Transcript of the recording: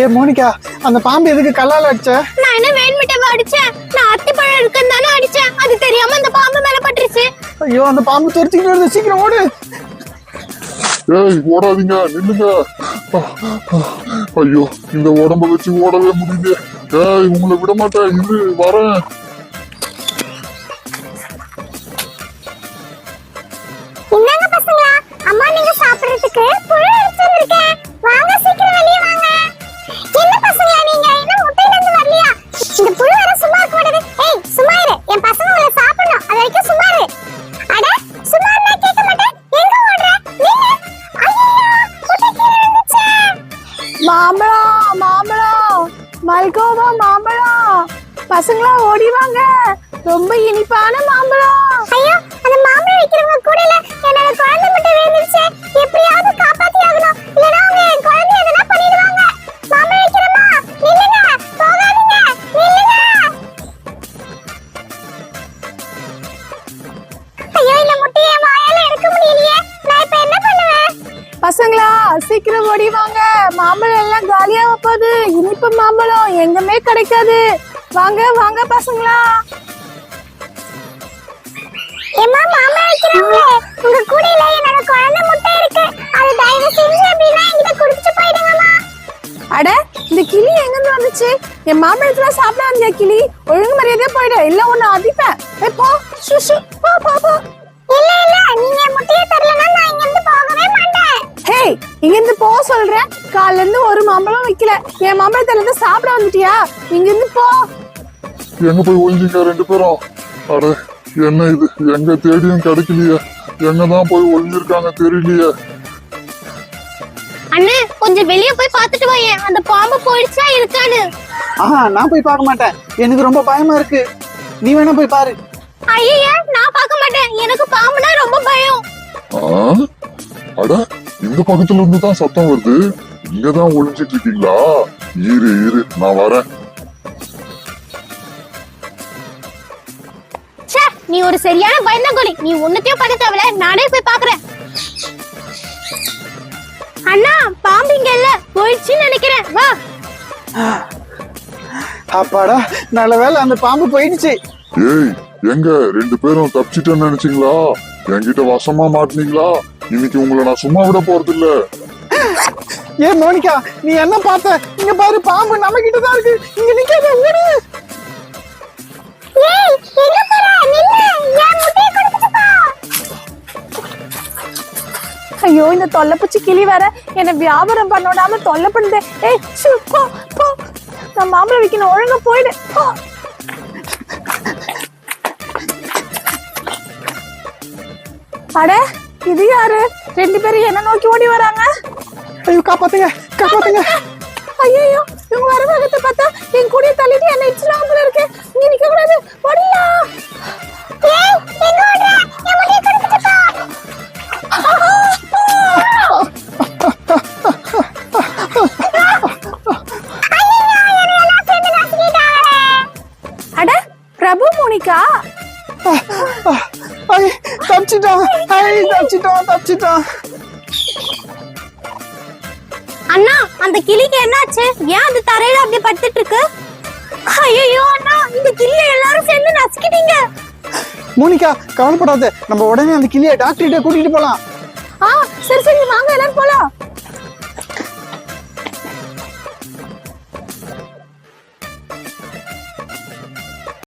ஏ Monica அந்த பாம்பு எதுக்கு கல்லால அடிச்ச? நான் என்ன வேணுமிட்டவா அடிச்சேன்? நான் அத்திப்பழம் இருக்குன்னு தானே அடிச்சேன். அது தெரியாம அந்த பாம்பு மேல பட்டுருச்சு. ஐயோ அந்த பாம்பு துரத்திக்கிட்டு வருது. சீக்கிரம் ஓடு. ஏய் ஓடாதீங்க நில்லுங்க. ஐயோ இந்த உடம்ப வச்சு ஓடவே முடியல. ஏய் உங்களை விட மாட்டேன். இரு வரேன். அம்மா நீங்க சாப்பிடுறதுக்கு மாம்பழம் மாம்பழம். மல்கோவா மாம்பழம். பசங்களா ஓடி வாங்க. ரொம்ப இனிப்பான மாம்பழம். ஐயோ அந்த மாம்பழம் விக்கிறவங்க கூட இல்ல. என்னோட குழந்தை மட்டும் விழுந்துருச்சு. எப்படியாவது காப்பாத்தி ஆகணும். இல்லனா அவங்க என் குழந்தை எதனா பண்ணிடுவாங்க. மாம்பழம் விக்கிறமா நில்லுங்க. போகாதீங்க. நில்லுங்க. ஐயோ இந்த முட்டையை வாயால எடுக்க முடியலையே. நான் இப்ப என்ன பண்ணுவேன்? பசங்களா சீக்கிரம் ஓடி வாங்க. மாம்பழம் காலியாக போகுது இனிப்பு மாம்பழம் எங்குமே கிடைக்காது. வாங்க வாங்க பசங்களா. ஏமா மாம்பழம் விக்கிறவங்களே உங்க கூடையில என்னோட குழந்தை முட்டை இருக்கு. அது தயவு செஞ்சு அப்படின்னா என்கிட்ட கொடுத்துட்டு போயிடுங்கம்மா. அட இந்த கிளி எங்கிருந்து வந்துச்சு? என் மாம்பழத்துல சாப்பிட வந்தியா கிளி. ஒழுங்கு மரியாதையா போயிடு. இல்ல ஒண்ணு அடிப்பேன். போ. ஷு, போ போ போ. ஹேய் இங்க இருந்து போ சொல்றேன் காலைல இருந்து ஒரு மாம்பழம் வைக்கல. என் மாம்பழத்துல இருந்து சாப்பிட வந்துட்டியா? இங்க இருந்து போ. எங்க போய் ஒழிஞ்சிங்க ரெண்டு பேரும்? அட என்ன இது? எங்க தேடியும் கிடைக்கலையே. எங்க தான் போய் ஒளிஞ்சிருக்காங்க தெரியலையே. அண்ணே கொஞ்சம் வெளிய போய் பார்த்துட்டு வாயேன். அந்த பாம்பு போயிடுச்சா இருக்கான்னு. ஆஹா நான் போய் பார்க்க மாட்டேன். எனக்கு ரொம்ப பயமா இருக்கு. நீ வேணா போய் பாரு. ஐயா நான் பார்க்க மாட்டேன். எனக்கு பாம்புனா ரொம்ப பயம்? அட இந்த பக்கத்துல இருந்து தான் சத்தம் வருது. இங்க தான் ஒளிஞ்சிட்டு இருக்கீங்களா? இரு இரு நான் வரேன். ச்சே நீ ஒரு சரியான பயந்தங்கோலி. நீ ஒண்ணுத்தையும் பண்ண தேவையில்ல. நானே போய் பாக்குறேன் அண்ணா பாம்பு இங்க இல்ல. போயிடுச்சுன்னு நினைக்கிறேன். வா. அப்பாடா நல்ல வேளை அந்த பாம்பு போயிடுச்சு. ஏய் எங்க? ரெண்டு பேரும் தப்பிச்சிட்டேன்னு நினைச்சீங்களா? என்கிட்ட வசமா மாட்டினீங்களா? இன்னைக்கு உங்களை நான் சும்மா விட போறது இல்ல ஏ மோனிகா நீ என்ன பார்த்த? இங்க பாரு பாம்பு நம்ம கிட்ட தான் இருக்கு. இங்க நிக்காத ஓடு. ஐயோ இந்த தொல்லைப்பூச்சி கிளி வேற என்ன வியாபாரம் பண்ண விடாம தொல்லை பண்ணுது. ஏய் போ போ. நான் மாம்பழம் விற்கணும் ஒழுங்கா போயிடு. போ. அட இது யாரு? ரெண்டு பேரும் என்ன நோக்கி ஓடி வராங்க. ஐயோ காப்பாத்துங்க காப்பாத்துங்க. ஐயோ இவங்க வர வேகத்தை பார்த்தா என் கூடிய தள்ளிட்டு என்ன இடிச்சிடாம போல இருக்கு. நீ நிக்க கூடாது. ஓடியா பிரபு மோனிகா. ஐ தப்பிச்சிட்டோம். ஐ அண்ணா அந்த கிளிக்கு என்னாச்சு? ஏன் அது தரையில அப்படியே படுத்துட்டு இருக்கு ஐயோ அண்ணா இந்த கிளியை எல்லாரும் சேர்ந்து நசுக்கிட்டீங்க. மோனிகா கவலைப்படாத. நம்ம உடனே அந்த கிளியை டாக்டர்கிட்ட கூட்டிட்டு போலாம். ஆ சரி சரி வாங்க